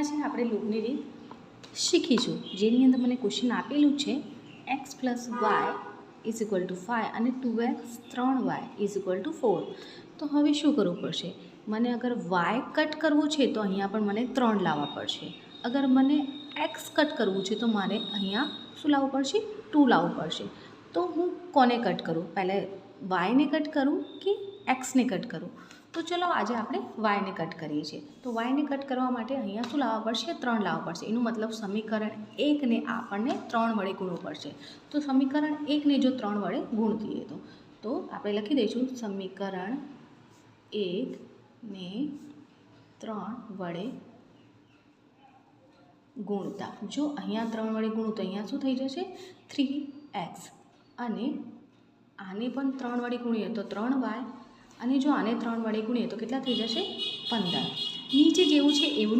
આજે આપણે લૂપની રીત? શીખીશું. જેની અંદર મને ક્વેશ્ચન આપેલું છે X plus Y is equal to five અને ટુ એક્સ ત્રણ Y is equal to four તો હવે શું કરવું પડશે? મને અગર વાય કટ કરવું છે, તો અહીંયા પણ મને ત્રણ લાવવા પડશે. અગર મને એક્સ કટ કરવું છે, તો મારે અહીંયા શું લાવવું પડશે? ટુ લાવવું પડશે. તો હું કોને કટ કરું? પહેલાં વાયને કટ કરું કે એક્સને કટ કરું? તો ચલો આજે આપણે વાયને કટ કરીએ છીએ. તો વાયને કટ કરવા માટે અહીંયા શું લાવવા પડશે? ત્રણ લાવવા પડશે. એનું મતલબ સમીકરણ એકને આપણને ત્રણ વડે ગુણવું પડશે. તો સમીકરણ એકને જો ત્રણ વડે ગુણતીએ તો? તો આપણે લખી દઈશું, સમીકરણ એકને ત્રણ વડે ગુણતા. જો અહીંયા ત્રણ વડે ગુણું તો અહીંયા શું થઈ જશે? Three X. અને આને પણ ત્રણ વડે ગુણીએ તો ત્રણ વાય અને જો આને ત્રણ વડે ગુણીએ તો કેટલા થઈ જશે? પંદર. નીચે જેવું છે એવું